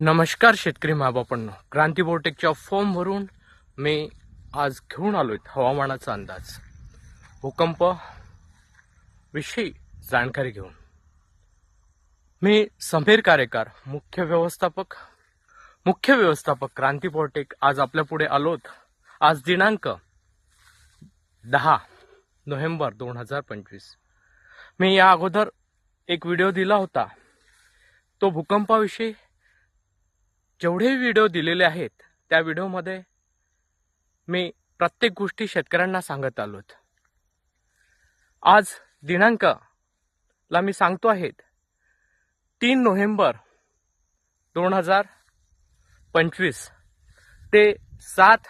नमस्कार शेतकरी महाबापांनो क्रांती बोटेकच्या फॉर्मवरून मी आज घेऊन आलो आहेत हवामानाचा अंदाज. भूकंप विषयी जाणकारी घेऊन. मी समीर कार्यकार मुख्य व्यवस्थापक. मुख्य व्यवस्थापक क्रांती बोटेक आज आपल्या पुढे आलोत. आज दिनांक दहा नोव्हेंबर दोन हजार पंचवीस. मी या अगोदर एक व्हिडिओ दिला होता. तो भूकंपाविषयी जेवढे व्हिडिओ दिलेले आहेत त्या व्हिडिओमध्ये मी प्रत्येक गोष्टी शेतकऱ्यांना सांगत आलोत. आज दिनांकला मी सांगतो आहेत तीन नोव्हेंबर दोन हजार पंचवीस ते सात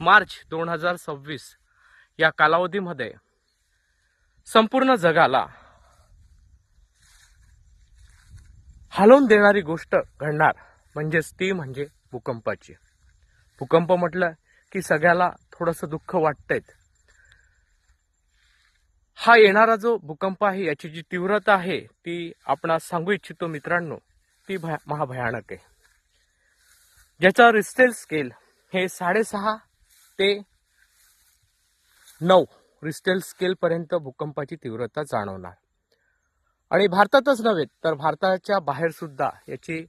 मार्च दोन हजार सव्वीस या कालावधीमध्ये संपूर्ण जगाला हलवून देणारी गोष्ट घडणार. म्हणजेच ती म्हणजे भूकंपाची. भूकंप म्हटलं की सगळ्याला थोडंसं दुःख वाटतंय. हा येणारा जो भूकंप आहे याची जी तीव्रता आहे ती आपण सांगू इच्छितो मित्रांनो ती भया महाभयानक आहे. ज्याचा रिस्टेल स्केल हे साडेसहा ते नऊ रिस्टेल स्केल पर्यंत भूकंपाची तीव्रता जाणवणार. आणि भारतातच नव्हे तर भारताच्या बाहेर सुद्धा याची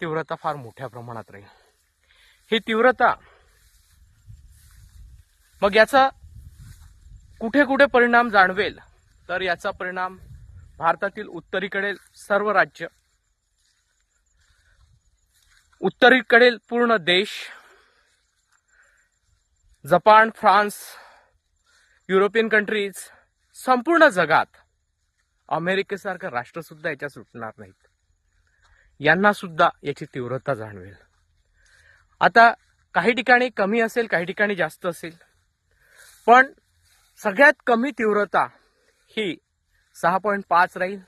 तीव्रता फार मोठ्या प्रमाणात राहील. ही तीव्रता मग याचा कुठे कुठे परिणाम जाणवेल? तर याचा परिणाम भारतातील उत्तरीकडील सर्व राज्य उत्तरीकडील पूर्ण देश जपान फ्रान्स युरोपियन कंट्रीज संपूर्ण जगात अमेरिकेसारखं राष्ट्रसुद्धा याच्या सुटणार नाहीत. यांना सुद्धा याची तीव्रता जाणवेल. आता काही ठिकाणी कमी असेल काही ठिकाणी जास्त असेल. पण सगळ्यात कमी तीव्रता ही सहा पॉईंट पाच राहील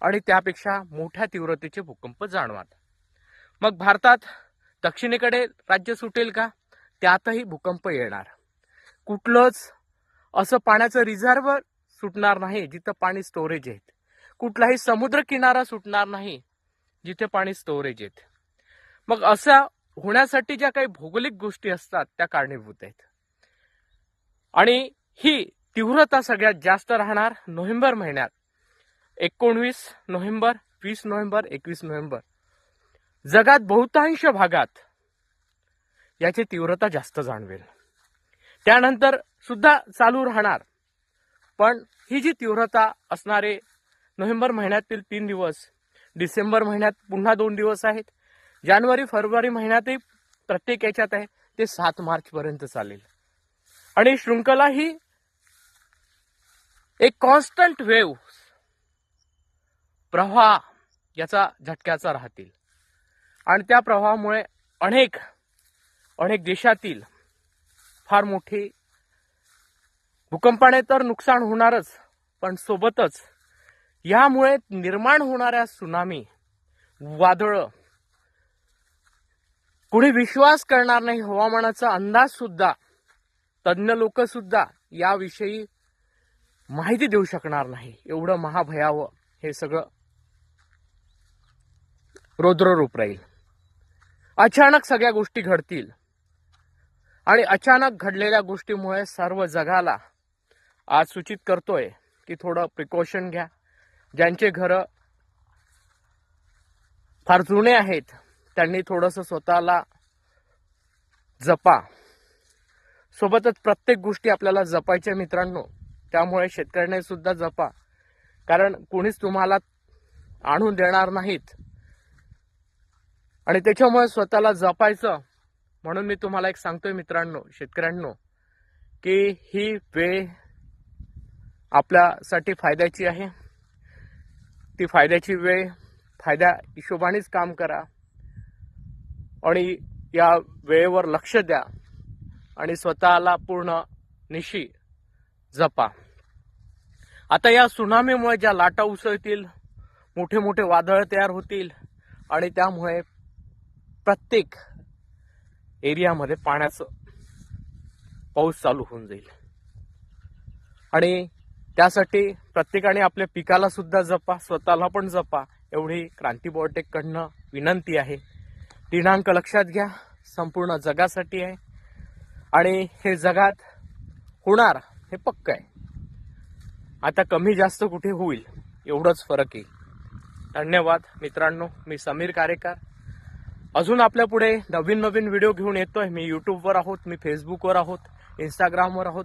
आणि त्यापेक्षा मोठ्या तीव्रतेचे भूकंप जाणवाल. मग भारतात दक्षिणेकडे राज्य सुटेल का? त्यातही भूकंप येणार. कुठलंच असं पाण्याचं रिझर्व्ह सुटणार नाही जिथं पाणी स्टोरेज आहेत. कुठलाही समुद्र किनारा सुटणार नाही जिथे पाणी स्टोरेज येत मग असा होण्यासाठी ज्या काही भौगोलिक गोष्टी असतात त्या कारणीभूत आहेत. आणि ही तीव्रता सगळ्यात जास्त राहणार नोव्हेंबर महिन्यात. एकोणवीस नोव्हेंबर वीस नोव्हेंबर एकवीस नोव्हेंबर. जगात बहुतांश भागात याची तीव्रता जास्त जाणवेल. त्यानंतर सुद्धा चालू राहणार. पण ही जी तीव्रता असणारे नोव्हेंबर महिन्यातील तीन दिवस डिसेंबर महिन्यात पुन्हा दोन दिवस आहेत. जानेवारी फेब्रुवारी महिन्यातही प्रत्येक याच्यात आहे. ते सात मार्चपर्यंत चालेल. आणि शृंखला ही एक कॉन्स्टंट वेव्ह प्रवाह याचा झटक्याचा राहतील. आणि त्या प्रवाहामुळे अनेक अनेक देशातील फार मोठी भूकंपाने तर नुकसान होणारच पण सोबतच यामुळे निर्माण होणाऱ्या सुनामी वादळं कुणी विश्वास करणार नाही हवामानाचा अंदाज सुद्धा तज्ज्ञ लोक सुद्धा याविषयी माहिती देऊ शकणार नाही. एवढं महाभयावह हे सगळं रुद्ररूप राहील. अचानक सगळ्या गोष्टी घडतील. आणि अचानक घडलेल्या गोष्टीमुळे सर्व जगाला आज सूचित करतोय की थोडं प्रिकॉशन घ्या. ज्यांचे घर फार जुने आहेत त्यांनी थोडंसं स्वतःला जपा. सोबतच प्रत्येक गोष्टी आपल्याला जपायच्या मित्रांनो. त्यामुळे शेतकऱ्याने सुद्धा जपा. कारण कोणीच तुम्हाला आणून देणार नाहीत. आणि त्याच्यामुळे स्वतःला जपायचं म्हणून मी तुम्हाला एक सांगतोय मित्रांनो शेतकऱ्यांनो की ही वेळ आपल्यासाठी फायद्याची आहे. ती फायद्याची वेळ फायद्या हिशोबानेच काम करा. आणि या वेळेवर लक्ष द्या आणि स्वतःला पूर्ण निशी जपा. आता या सुनामीमुळे ज्या लाटा उसळतील मोठे मोठे वादळ तयार होतील आणि त्यामुळे प्रत्येक एरियामध्ये पाण्याचं पाऊस चालू होऊन जाईल. आणि त्यासाठी प्रत्येकाने आपल्या पिकाला सुद्धा जपा स्वतःला पण जपा एवढी क्रांती बॉटेककडनं विनंती आहे. दिनांक लक्षात घ्या संपूर्ण जगासाठी आहे. आणि हे जगात होणार हे पक्क आहे. आता कमी जास्त कुठे होईल एवढंच फरक येईल धन्यवाद मित्रांनो मी समीर कारेकर. अजून आपल्या पुढे नवीन नवीन व्हिडिओ घेऊन येतोय. मी यूट्यूबवर आहोत मी फेसबुकवर आहोत इंस्टाग्रामवर आहोत.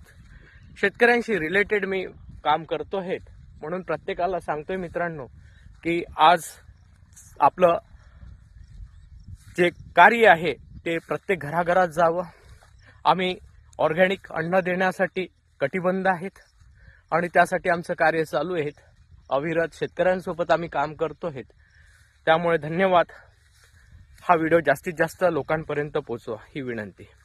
शेतकऱ्यांशी रिलेटेड मी काम करतो आहेत म्हणून प्रत्येकाला सांगतोय मित्रांनो की आज आपलं जे कार्य आहे ते प्रत्येक घराघरात जावं. आम्ही ऑर्गॅनिक अन्न देण्यासाठी कटिबंध आहेत आणि त्यासाठी आमचं कार्य चालू आहेत. अविरत शेतकऱ्यांसोबत आम्ही काम करतो आहेत त्यामुळे धन्यवाद. हा व्हिडिओ जास्तीत जास्त लोकांपर्यंत पोचवा ही विनंती.